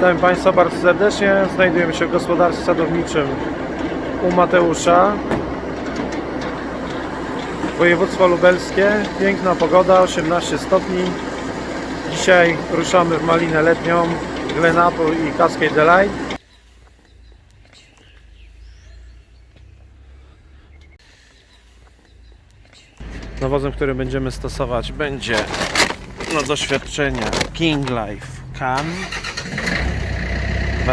Witam Państwa bardzo serdecznie. Znajdujemy się w gospodarstwie sadowniczym u Mateusza. Województwo lubelskie. Piękna pogoda, 18 stopni. Dzisiaj ruszamy w malinę letnią Glen Apple i Cascade Delight. Nawozem, który będziemy stosować będzie na doświadczenia King Life Can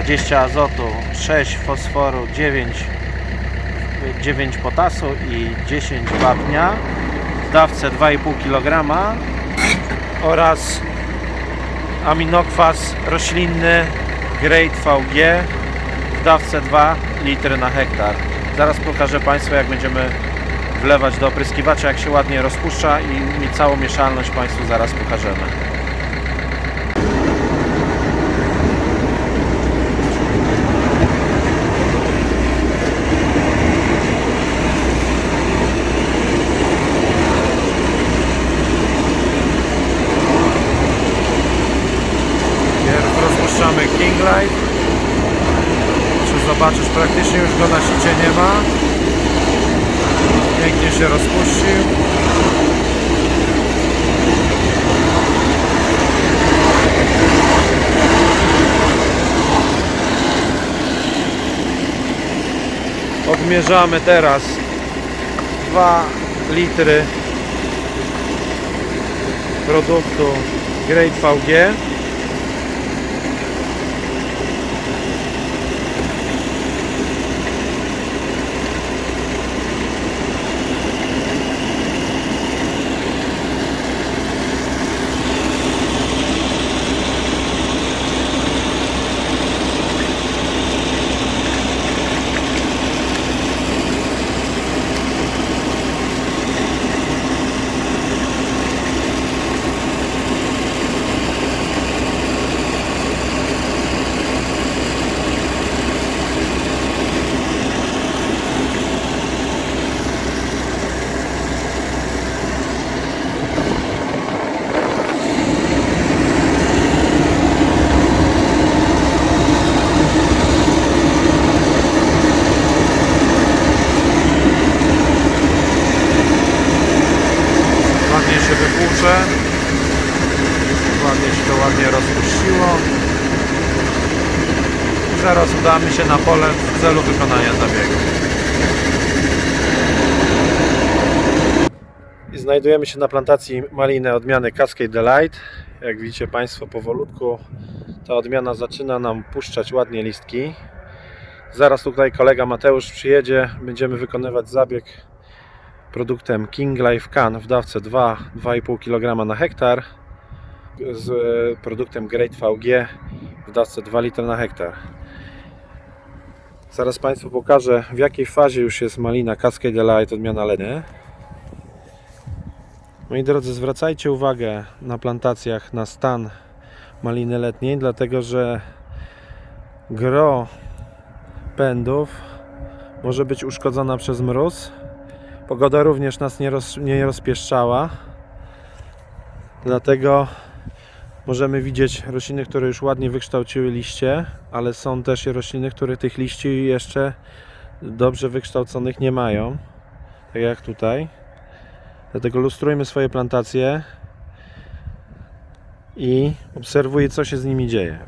20 azotu, 6 fosforu, 9, 9 potasu i 10 wapnia w dawce 2,5 kg oraz aminokwas roślinny Great VG w dawce 2 litry na hektar. Zaraz pokażę Państwu jak będziemy wlewać do opryskiwacza, jak się ładnie rozpuszcza i całą mieszalność Państwu zaraz pokażemy. Light. Czy zobaczysz, praktycznie już go na sicie nie ma. Pięknie się rozpuścił. Odmierzamy teraz 2 litry produktu Great VG. Ładnie wypłucze. Ładnie się to ładnie rozpuściło. Zaraz udamy się na pole w celu wykonania zabiegu. I znajdujemy się na plantacji maliny odmiany Cascade Delight. Jak widzicie Państwo powolutku ta odmiana zaczyna nam puszczać ładnie listki. Zaraz tutaj kolega Mateusz przyjedzie, będziemy wykonywać zabieg produktem King Life Can w dawce 2-2,5 kg na hektar z e, produktem Great VG w dawce 2 litry na hektar. Zaraz Państwu pokażę w jakiej fazie już jest malina Cascade Delight odmiana Leny. Moi drodzy, zwracajcie uwagę na plantacjach na stan maliny letniej, dlatego że gro pędów może być uszkodzona przez mróz Pogoda również nas nie, roz, nie rozpieszczała. Dlatego możemy widzieć rośliny, które już ładnie wykształciły liście, ale są też rośliny, które tych liści jeszcze dobrze wykształconych nie mają. Tak jak tutaj. Dlatego lustrujmy swoje plantacje i obserwuj, co się z nimi dzieje.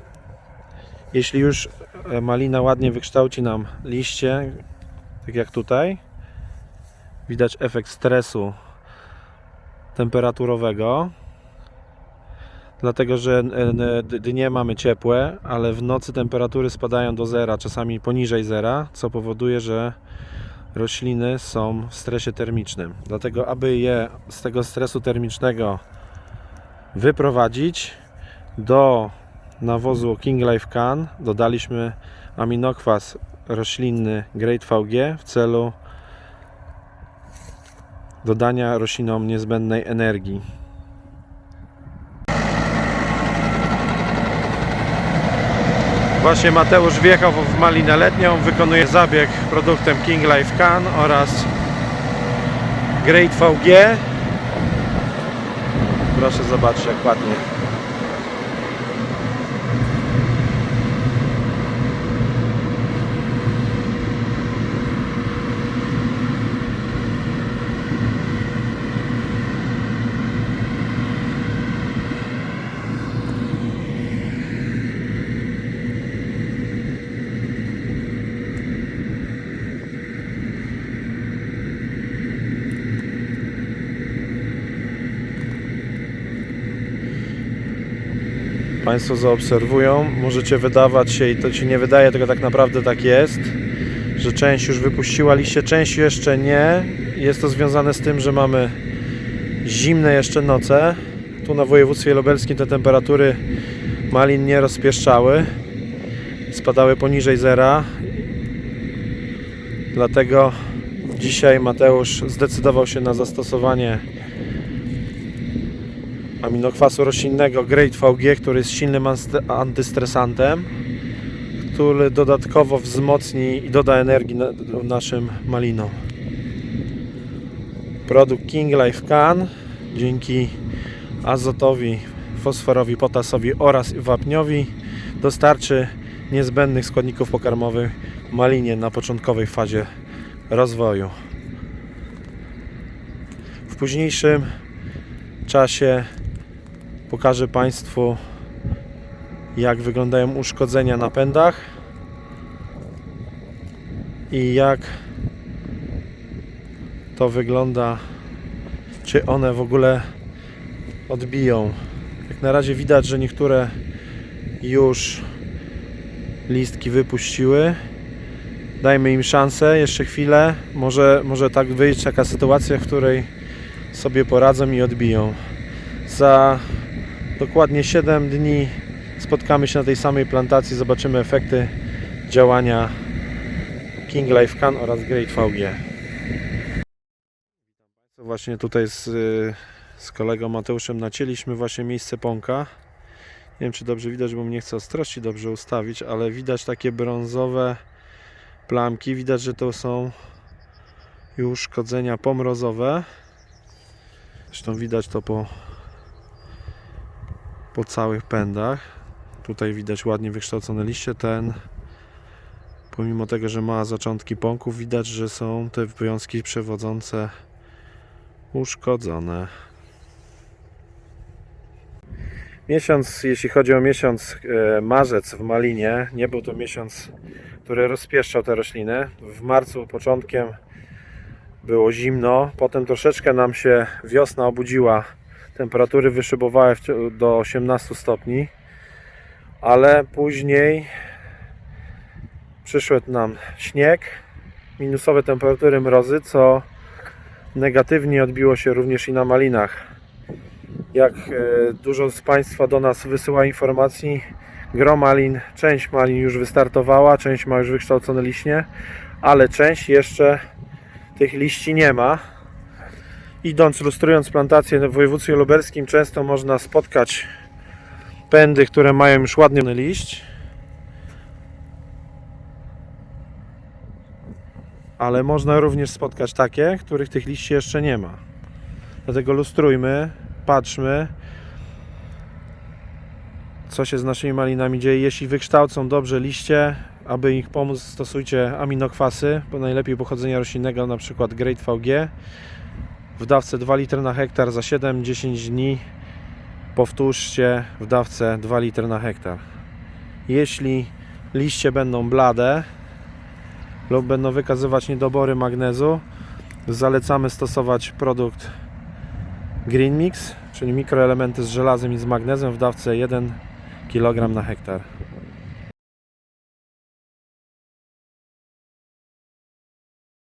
Jeśli już e, malina ładnie wykształci nam liście, tak jak tutaj, widać efekt stresu temperaturowego dlatego, że e, dnie mamy ciepłe, ale w nocy temperatury spadają do zera, czasami poniżej zera, co powoduje, że rośliny są w stresie termicznym. Dlatego, aby je z tego stresu termicznego wyprowadzić, do nawozu King Life Can dodaliśmy aminokwas roślinny Great VG w celu dodania roślinom niezbędnej energii. Właśnie Mateusz wjechał w malinę letnią, wykonuje zabieg produktem King Life Can oraz Great VG. Proszę zobaczyć jak ładnie. Państwo zaobserwują, możecie wydawać się i to się nie wydaje, tylko tak naprawdę tak jest, że część już wypuściła liście, część jeszcze nie. Jest to związane z tym, że mamy zimne jeszcze noce. Tu na województwie lubelskim te temperatury malin nie rozpieszczały. Spadały poniżej zera. Dlatego dzisiaj Mateusz zdecydował się na zastosowanie aminokwasu roślinnego Great VG, który jest silnym anty- antystresantem, który dodatkowo wzmocni i doda energii na, naszym malinom. Produkt King Life Can dzięki azotowi, fosforowi, potasowi oraz wapniowi dostarczy niezbędnych składników pokarmowych malinie na początkowej fazie rozwoju. W późniejszym czasie pokażę Państwu jak wyglądają uszkodzenia na pędach i jak to wygląda czy one w ogóle odbiją. Jak na razie widać, że niektóre już listki wypuściły. Dajmy im szansę, jeszcze chwilę. Może, może tak wyjść taka sytuacja, w której sobie poradzą i odbiją. Za dokładnie 7 dni spotkamy się na tej samej plantacji, zobaczymy efekty działania King Life Can oraz Great VG. Właśnie tutaj z, z kolegą Mateuszem nacięliśmy właśnie miejsce pąka. Nie wiem czy dobrze widać, bo mnie nie chce ostrości dobrze ustawić, ale widać takie brązowe plamki. Widać, że to są już szkodzenia pomrozowe. Zresztą widać to po, po całych pędach. Tutaj widać ładnie wykształcone liście. Ten, pomimo tego, że ma zaczątki pąków, widać, że są te wiązki przewodzące uszkodzone. Miesiąc, jeśli chodzi o miesiąc e, marzec w Malinie, nie był to miesiąc, który rozpieszczał te rośliny. W marcu początkiem było zimno, potem troszeczkę nam się wiosna obudziła, temperatury wyszybowały do 18 stopni, ale później przyszedł nam śnieg, minusowe temperatury mrozy, co negatywnie odbiło się również i na malinach. Jak e, dużo z Państwa do nas wysyła informacji, gro malin, część malin już wystartowała, część ma już wykształcone liśnie, ale część jeszcze tych liści nie ma. Idąc, lustrując plantację w województwie lubelskim, często można spotkać pędy, które mają już ładny liść. Ale można również spotkać takie, których tych liści jeszcze nie ma. Dlatego lustrujmy, patrzmy, co się z naszymi malinami dzieje. Jeśli wykształcą dobrze liście, aby ich pomóc, stosujcie aminokwasy, bo najlepiej pochodzenia roślinnego, na przykład Great VG. W dawce 2 litry na hektar za 7-10 dni powtórzcie w dawce 2 litry na hektar. Jeśli liście będą blade lub będą wykazywać niedobory magnezu, zalecamy stosować produkt Green Mix, czyli mikroelementy z żelazem i z magnezem w dawce 1 kg na hektar.